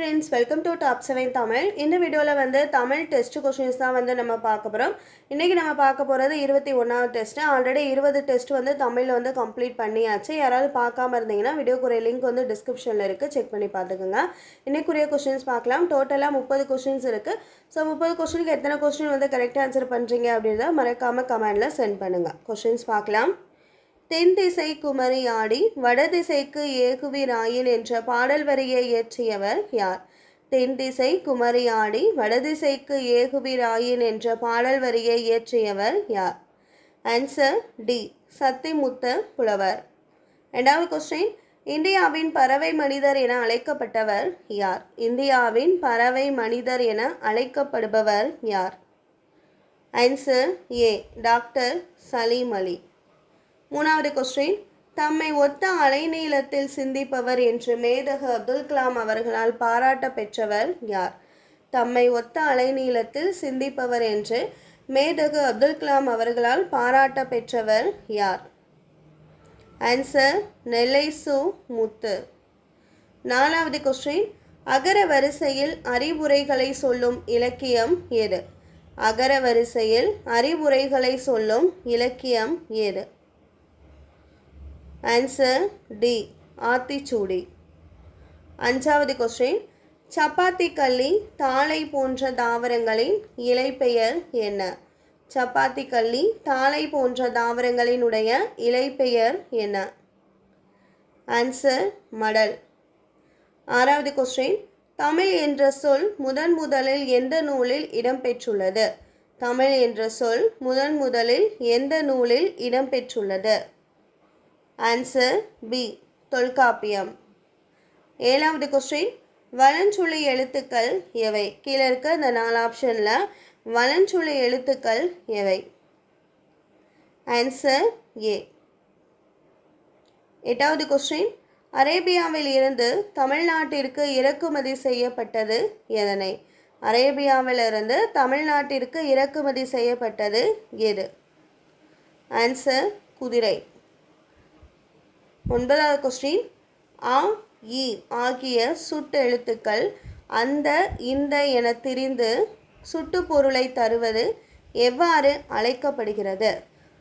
Friends welcome to top seven Tamil இந்த வீடியோவில் வந்து தமிழ் டெஸ்ட் கொஷின்ஸ் தான் வந்து நம்ம பார்க்க போகிறோம் இன்றைக்கி நம்ம பார்க்க போகிறது இருபத்தி ஒன்றாவது டெஸ்ட்டு ஆல்ரெடி இருபது டெஸ்ட் வந்து தமிழில் வந்து கம்ப்ளீட் பண்ணியாச்சு. யாராவது பார்க்காம இருந்தீங்கன்னா வீடியோக்குரிய லிங்க் வந்து டிஸ்கிரிப்ஷனில் இருக்குது செக் பண்ணி பார்த்துக்கோங்க. இன்றைக்குரிய கொஷின்ஸ் பார்க்கலாம். டோட்டலாக முப்பது கொஷின்ஸ் இருக்குது ஸோ முப்பது கொஷினுக்கு எத்தனை கொஸ்டின் வந்து கரெக்டாக ஆன்சர் பண்ணுறீங்க அப்படின்றத மறக்காமல் கமெண்டில் சென்ட் பண்ணுங்கள் கொஷின்ஸ் பார்க்கலாம். தென் திசை குமரியாடி ஆடி வடதிசைக்கு ஏகுவிராயின் என்ற பாடல் வரியை இயற்றியவர் யார்? தென் திசை குமரி ஆடி வடதிசைக்கு ஏகுவிராயின் என்ற பாடல் வரியை இயற்றியவர் யார்? ஆன்சர் டி சத்திமுத்த புலவர். ரெண்டாவது கொஸ்டின் இந்தியாவின் பறவை மனிதர் என அழைக்கப்பட்டவர் யார்? இந்தியாவின் பறவை மனிதர் என அழைக்கப்படுபவர் யார்? Answer A doctor Salim Ali. மூணாவது கொஸ்டின் தம்மை ஒத்த அலைநீளத்தில் சிந்திப்பவர் என்று மேதகு அப்துல் கலாம் அவர்களால் பாராட்ட பெற்றவர் யார்? தம்மை ஒத்த அலைநீளத்தில் சிந்திப்பவர் என்று மேதகு அப்துல் கலாம் அவர்களால் பாராட்ட பெற்றவர் யார்? ஆன்சர் நெல்லை சு முத்து. நாலாவது கொஸ்டின் அகர வரிசையில் அறிவுரைகளை சொல்லும் இலக்கியம் எது? அகர வரிசையில் அறிவுரைகளை சொல்லும் இலக்கியம் எது? ஆன்சர் டி ஆத்திச்சூடி அஞ்சாவது கொஸ்டின் சப்பாத்தி கள்ளி தாளை போன்ற தாவரங்களின் இலை பெயர் என்ன? சப்பாத்தி கள்ளி தாளை போன்ற தாவரங்களினுடைய இலை பெயர் என்ன? ஆன்சர் மடல். ஆறாவது கொஸ்டின் தமிழ் என்ற சொல் முதன் முதலில் எந்த நூலில் இடம்பெற்றுள்ளது? தமிழ் என்ற சொல் முதன் முதலில் எந்த நூலில் இடம்பெற்றுள்ளது? Answer B Tolkappiyam. ஏழாவது கொஸ்டின் வலஞ்சுழி எழுத்துக்கள் எவை? கீழே இருக்க இந்த நாலு ஆப்ஷனில் வலஞ்சுழி எழுத்துக்கள் எவை? ஆன்சர் ஏ எட்டாவது கொஸ்டின் அரேபியாவில் இருந்து தமிழ்நாட்டிற்கு இறக்குமதி செய்யப்பட்டது எதனை? அரேபியாவிலிருந்து தமிழ்நாட்டிற்கு இறக்குமதி செய்யப்பட்டது எது? ஆன்சர் குதிரை. ஒன்பதாவது கொஸ்டின் ஆ இ ஆகிய சுட்டு எழுத்துக்கள் அந்த இந்த என திரிந்து சுட்டு பொருளை தருவது எவ்வாறு அழைக்கப்படுகிறது?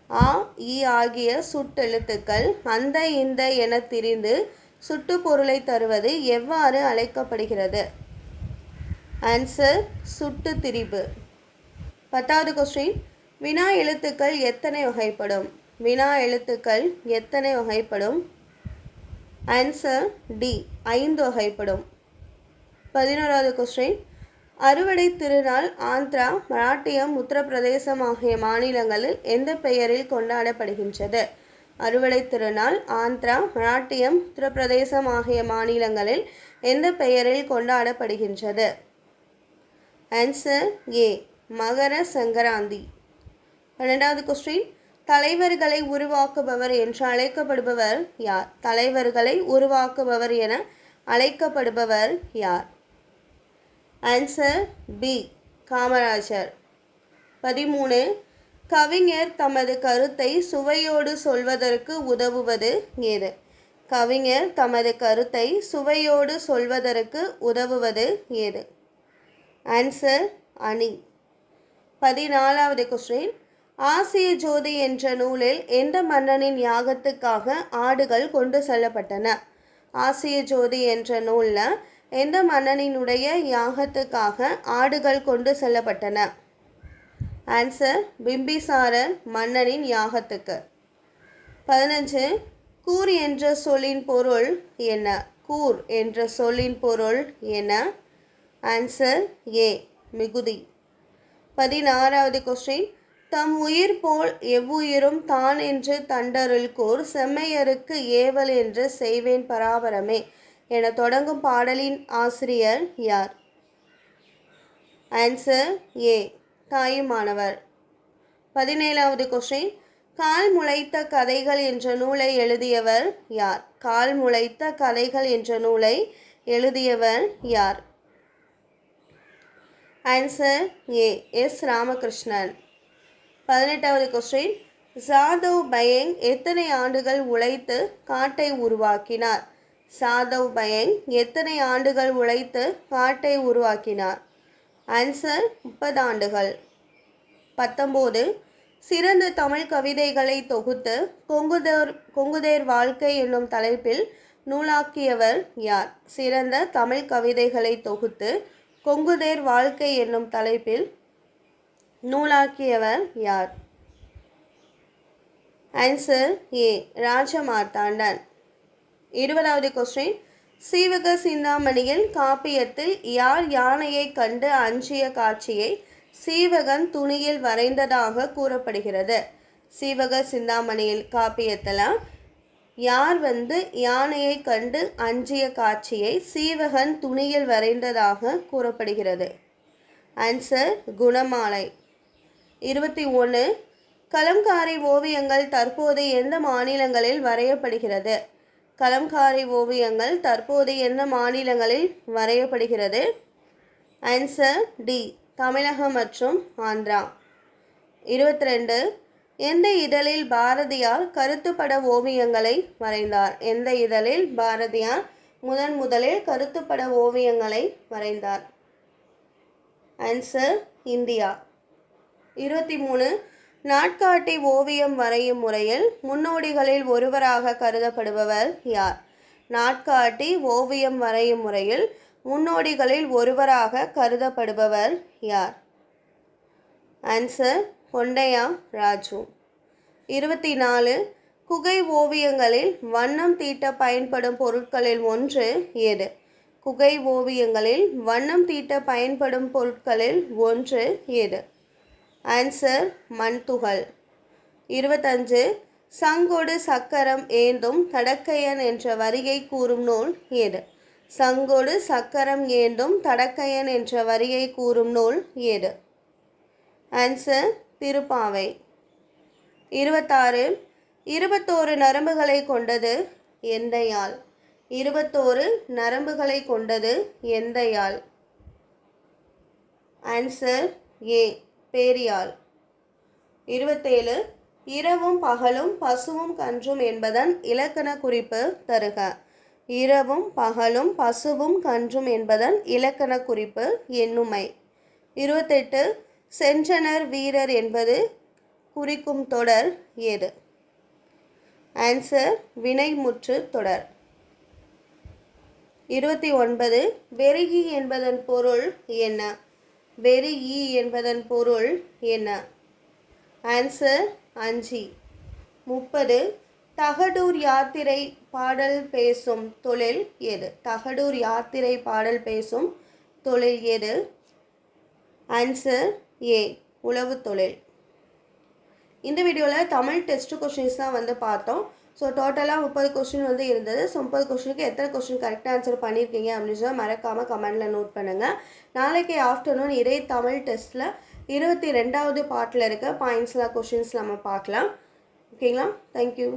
ஆ இ ஆகிய சுட்டெழுத்துக்கள் அந்த இந்த என திரிந்து சுட்டு பொருளை தருவது எவ்வாறு அழைக்கப்படுகிறது? ஆன்சர் சுட்டு திரிபு. பத்தாவது கொஸ்டின் வினா எழுத்துக்கள் எத்தனை வகைப்படும்? வினா எழுத்துக்கள் எத்தனை வகைப்படும்? ஆன்சர் டி ஐந்து வகைப்படும். பதினோராவது கொஸ்டின் அறுவடை திருநாள் ஆந்திரா மராட்டியம் உத்தரப்பிரதேசம் ஆகிய மாநிலங்களில் எந்த பெயரில் கொண்டாடப்படுகின்றது? அறுவடை திருநாள் ஆந்திரா மராட்டியம் உத்தரப்பிரதேசம் ஆகிய மாநிலங்களில் எந்த பெயரில் கொண்டாடப்படுகின்றது? ஆன்சர் ஏ மகர சங்கராந்தி. பன்னெண்டாவது கொஸ்டின் தலைவர்களை உருவாக்குபவர் என்று அழைக்கப்படுபவர் யார்? தலைவர்களை உருவாக்குபவர் என அழைக்கப்படுபவர் யார்? Answer B Kamarajar. பதிமூணு. கவிஞர் தமது கருத்தை சுவையோடு சொல்வதற்கு உதவுவது ஏது? கவிஞர் தமது கருத்தை சுவையோடு சொல்வதற்கு உதவுவது ஏது? ஆன்சர் அணி. பதினாலாவது கொஸ்டின் ஆசிய ஜோதி என்ற நூலில் எந்த மன்னனின் யாகத்துக்காக ஆடுகள் கொண்டு செல்லப்பட்டன? ஆசிய ஜோதி என்ற நூலில் எந்த மன்னனினுடைய யாகத்துக்காக ஆடுகள் கொண்டு செல்லப்பட்டன? ஆன்சர் பிம்பிசாரர் மன்னனின் யாகத்துக்கு. பதினஞ்சு கூர் என்ற சொல்லின் பொருள் என்ன? கூர் என்ற சொல்லின் பொருள் என்ன? ஆன்சர் ஏ மிகுதி. பதினாறாவது கொஸ்டின் தம் உயிர் போல் எவ்வுயிரும் தான் என்று தண்டருள் கூர் செம்மையருக்கு ஏவல் என்று செய்வேன் பராபரமே என தொடங்கும் பாடலின் ஆசிரியர் யார்? Answer A Thayumanavar. பதினேழாவது கொஸ்டின் கால் முளைத்த கதைகள் என்ற நூலை எழுதியவர் யார்? கால் முளைத்த கதைகள் என்ற நூலை எழுதியவர் யார்? Answer A S Ramakrishnan. பதினெட்டாவது கொஸ்டின் சாதவ் பயங் எத்தனை ஆண்டுகள் உழைத்து காட்டை உருவாக்கினார்? சாதவ் பயங் எத்தனை ஆண்டுகள் உழைத்து காட்டை உருவாக்கினார்? ஆன்சர் முப்பது ஆண்டுகள். பத்தொம்போது சிறந்த தமிழ் கவிதைகளை தொகுத்து கொங்குதேர் கொங்குதேர் வாழ்க்கை என்னும் தலைப்பில் நூலாக்கியவர் யார்? சிறந்த தமிழ் கவிதைகளை தொகுத்து கொங்குதேர் வாழ்க்கை என்னும் தலைப்பில் நூலாக்கியவர் யார்? Answer A Rajamarthandan. இருபதாவது கொஸ்டின் சீவக சிந்தாமணியில் காப்பியத்தில் யார் யானையை கண்டு அஞ்சிய காட்சியை சீவகன் துணியில் வரைந்ததாக கூறப்படுகிறது? சீவக சிந்தாமணியில் காப்பியத்தில் யார் வந்து யானையை கண்டு அஞ்சிய காட்சியை சீவகன் துணியில் வரைந்ததாக கூறப்படுகிறது? ஆன்சர் குணமாலை. இருபத்தி ஒன்று கலம்காரி ஓவியங்கள் தற்போது எந்த மாநிலங்களில் வரையப்படுகிறது? கலம்காரி ஓவியங்கள் தற்போது எந்த மாநிலங்களில் வரையப்படுகிறது? ஆன்சர் டி தமிழகம் மற்றும் ஆந்திரா. இருபத்தி ரெண்டு. எந்த இதழில் பாரதியார் கருத்துப்பட ஓவியங்களை வரைந்தார்? எந்த இதழில் பாரதியார் முதன் முதலில் கருத்துப்பட ஓவியங்களை வரைந்தார்? Answer India. இருபத்தி மூணு நாட்காட்டி ஓவியம் வரையும் முறையில் முன்னோடிகளில் ஒருவராக கருதப்படுபவர் யார்? நாட்காட்டி ஓவியம் வரையும் முறையில் முன்னோடிகளில் ஒருவராக கருதப்படுபவர் யார்? ஆன்சர் கொண்டையா ராஜு. இருபத்தி நாலு குகை ஓவியங்களில் வண்ணம் தீட்ட பயன்படும் பொருட்களில் ஒன்று எது குகை ஓவியங்களில் வண்ணம் தீட்ட பயன்படும் பொருட்களில் ஒன்று எது ஆன்சர் மண்துகள். இருபத்தஞ்சு சங்கொடு சக்கரம் ஏந்தும் தடக்கையன் என்ற வரியை கூறும் நூல் ஏது? சங்கொடு சக்கரம் ஏந்தும் தடக்கையன் என்ற வரியை கூறும் நூல் ஏது? ஆன்சர் திருப்பாவை. இருபத்தாறு இருபத்தோரு நரம்புகளை கொண்டது எந்த யாழ் இருபத்தோரு நரம்புகளை கொண்டது எந்த யாழ் ஆன்சர் ஏ. பேரியால். இருபத்தேழு இரவும் பகலும் பசுவும் கன்றும் என்பதன் இலக்கண குறிப்பு தருக. இரவும் பகலும் பசுவும் கன்றும் என்பதன் இலக்கண குறிப்பு எண்ணுமை. இருபத்தெட்டு சென்றனர் வீரர் என்பது குறிக்கும் தொடர் எது ஆன்சர் வினைமுற்று தொடர். இருபத்தி ஒன்பது வெறுகி என்பதன் பொருள் என்ன? வெறி இ என்பதன் பொருள் என்ன? ஆன்சர் அஞ்சி. முப்பது. தகடூர் யாத்திரை பாடல் பேசும் தொழில் எது? தகடூர் யாத்திரை பாடல் பேசும் தொழில் எது? ஆன்சர் ஏ உளவு தொழில். இந்த வீடியோவில் தமிழ் டெஸ்ட் கொஷின்ஸ் தான் வந்து பார்த்தோம். ஸோ டோட்டலாக முப்பது கொஸ்டின் வந்து இருந்தது. ஸோ முப்பது கொஸ்டினுக்கு எத்தனை கொஸ்டின் கரெக்டாக ஆன்சர் பண்ணியிருக்கீங்க அப்படின்னு சொல்லி மறக்காமல் கமெண்டில் நோட் பண்ணுங்கள் நாளைக்கு ஆஃப்டர்நூன் இதே தமிழ் டெஸ்ட்டில் இருபத்தி ரெண்டாவது பார்ட்டில் இருக்க பாயிண்ட்ஸ்லாம் கொஷின்ஸ் நம்ம பார்க்கலாம். ஓகேங்களா தேங்க்யூ